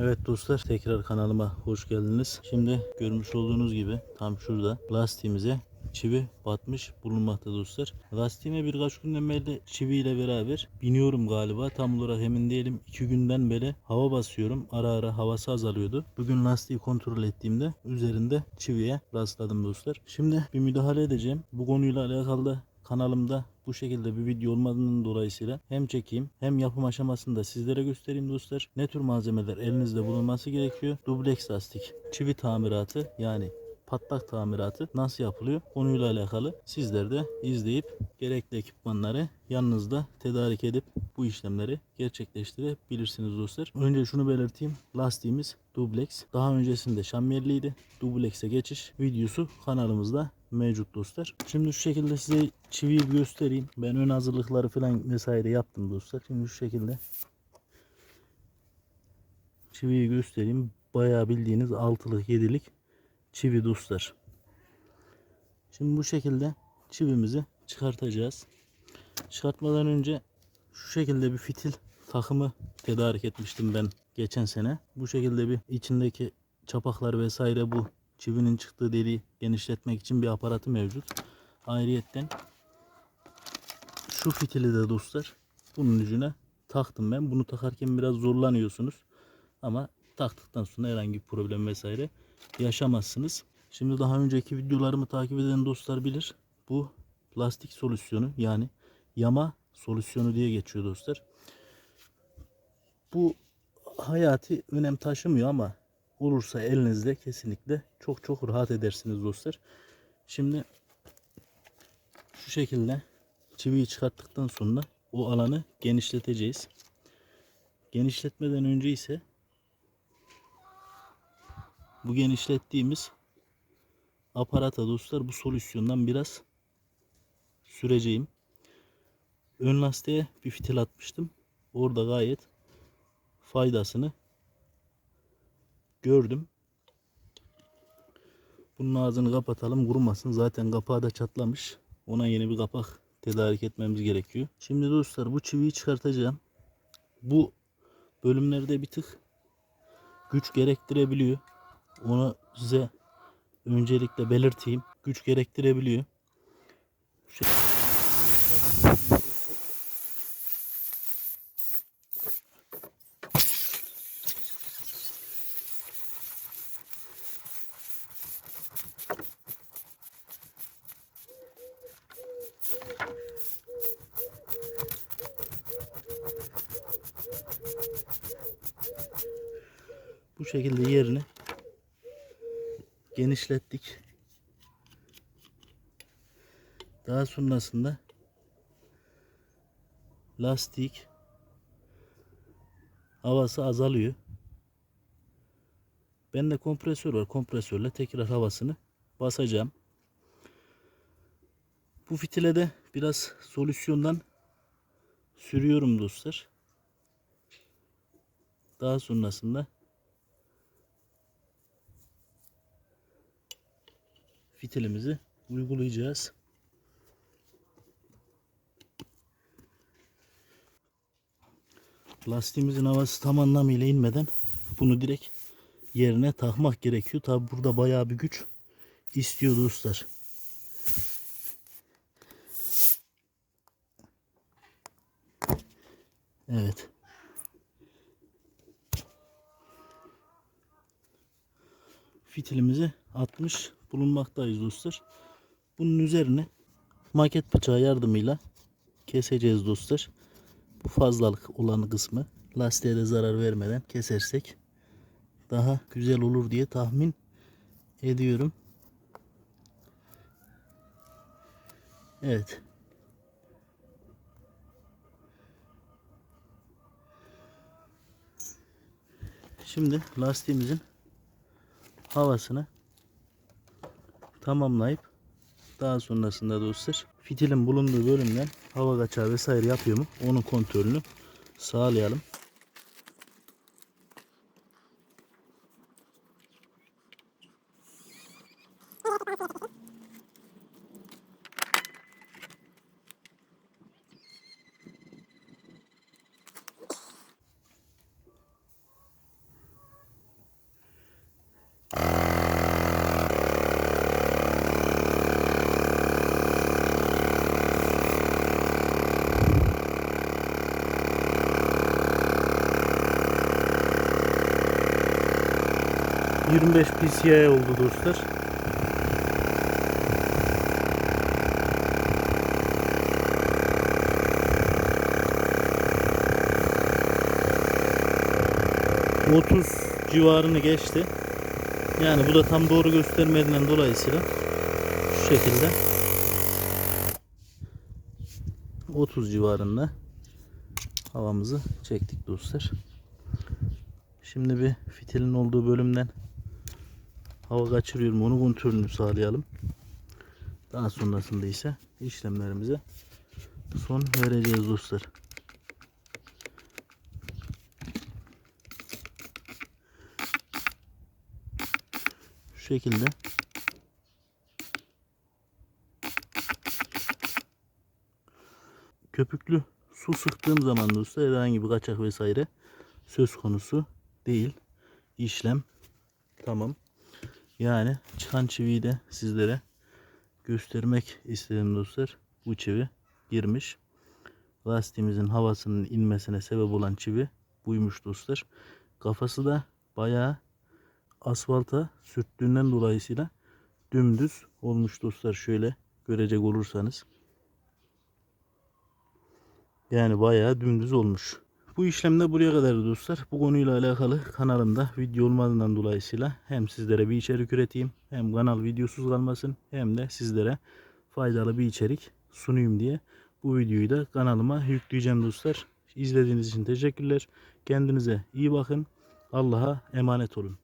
Evet dostlar tekrar kanalıma hoş geldiniz. Şimdi görmüş olduğunuz gibi tam şurada lastiğimize çivi batmış bulunmakta dostlar. Lastiğime birkaç günden beri çiviyle beraber biniyorum galiba. Tam olarak emin değilim. İki günden beri hava basıyorum. Ara ara havası azalıyordu. Bugün lastiği kontrol ettiğimde üzerinde çiviye rastladım dostlar. Şimdi bir müdahale edeceğim. Bu konuyla alakalı da kanalımda bu şekilde bir video olmadığının dolayısıyla hem çekeyim hem yapım aşamasında sizlere göstereyim dostlar. Ne tür malzemeler elinizde bulunması gerekiyor. Dubleks lastik, çivi tamiratı yani patlak tamiratı nasıl yapılıyor konuyla alakalı sizler de izleyip gerekli ekipmanları yanınızda tedarik edip bu işlemleri gerçekleştirebilirsiniz dostlar. Önce şunu belirteyim. Lastiğimiz dubleks. Daha öncesinde şamyerliydi. Dublekse geçiş videosu kanalımızda mevcut dostlar. Şimdi şu şekilde size çiviyi göstereyim. Ben ön hazırlıkları falan vesaire yaptım dostlar. Şimdi şu şekilde çiviyi göstereyim. Bayağı bildiğiniz altılık yedilik çivi dostlar. Şimdi bu şekilde çivimizi çıkartacağız. Çıkartmadan önce şu şekilde bir fitil takımı tedarik etmiştim ben geçen sene. Bu şekilde bir içindeki çapaklar vesaire bu çivinin çıktığı deliği genişletmek için bir aparatı mevcut. Ayrıyetten şu fitili de dostlar bunun ucuna taktım ben. Bunu takarken biraz zorlanıyorsunuz. Ama taktıktan sonra herhangi bir problem vesaire yaşamazsınız. Şimdi daha önceki videolarımı takip eden dostlar bilir. Bu lastik solüsyonu yani yama solüsyonu diye geçiyor dostlar. Bu hayati önem taşımıyor ama olursa elinizde kesinlikle çok çok rahat edersiniz dostlar. Şimdi şu şekilde çiviyi çıkarttıktan sonra o alanı genişleteceğiz. Genişletmeden önce ise bu genişlettiğimiz aparata dostlar bu solüsyondan biraz süreceğim. Ön lastiğe bir fitil atmıştım. Orada gayet faydasını gördüm. Bunun ağzını kapatalım kurumasın. Zaten kapağı da çatlamış. Ona yeni bir kapak tedarik etmemiz gerekiyor. Şimdi dostlar bu çiviyi çıkartacağım. Bu bölümlerde bir tık güç gerektirebiliyor. Onu size öncelikle belirteyim. Güç gerektirebiliyor. Şu- Bu şekilde yerini genişlettik. Daha sonrasında lastik havası azalıyor. Bende kompresör var. Kompresörle tekrar havasını basacağım. Bu fitile de biraz solüsyondan sürüyorum dostlar. Daha sonrasında fitilimizi uygulayacağız. Lastiğimizin havası tam anlamıyla inmeden bunu direkt yerine takmak gerekiyor. Tabi burada bayağı bir güç istiyor dostlar. Evet. Fitilimizi atmış bulunmaktayız dostlar. Bunun üzerine maket bıçağı yardımıyla keseceğiz dostlar. Bu fazlalık olan kısmı lastiğe de zarar vermeden kesersek daha güzel olur diye tahmin ediyorum. Evet. Şimdi lastiğimizin havasını tamamlayıp daha sonrasında dostlar fitilin bulunduğu bölümden hava kaçağı vesaire yapıyor mu onun kontrolünü sağlayalım. 25 PCI oldu dostlar. ...30 civarını geçti. Yani bu da tam doğru göstermediğinden dolayısıyla... ...şu şekilde... ...30 civarında... ...havamızı çektik dostlar. Şimdi bir fitilin olduğu bölümden hava kaçırıyorum. Onu kontrolünü sağlayalım. Daha sonrasında ise işlemlerimize son vereceğiz dostlar. Şu şekilde köpüklü su sıktığım zaman dostlar herhangi bir kaçak vesaire söz konusu değil. İşlem tamam. Yani çıkan çiviyi de sizlere göstermek istedim dostlar. Bu çivi girmiş. Lastiğimizin havasının inmesine sebep olan çivi buymuş dostlar. Kafası da bayağı asfalta sürttüğünden dolayısıyla dümdüz olmuş dostlar. Şöyle görecek olursanız. Yani bayağı dümdüz olmuş. Bu işlemde buraya kadar dostlar. Bu konuyla alakalı kanalımda video olmadığından dolayısıyla hem sizlere bir içerik üreteyim hem kanal videosuz kalmasın hem de sizlere faydalı bir içerik sunayım diye bu videoyu da kanalıma yükleyeceğim dostlar. İzlediğiniz için teşekkürler. Kendinize iyi bakın. Allah'a emanet olun.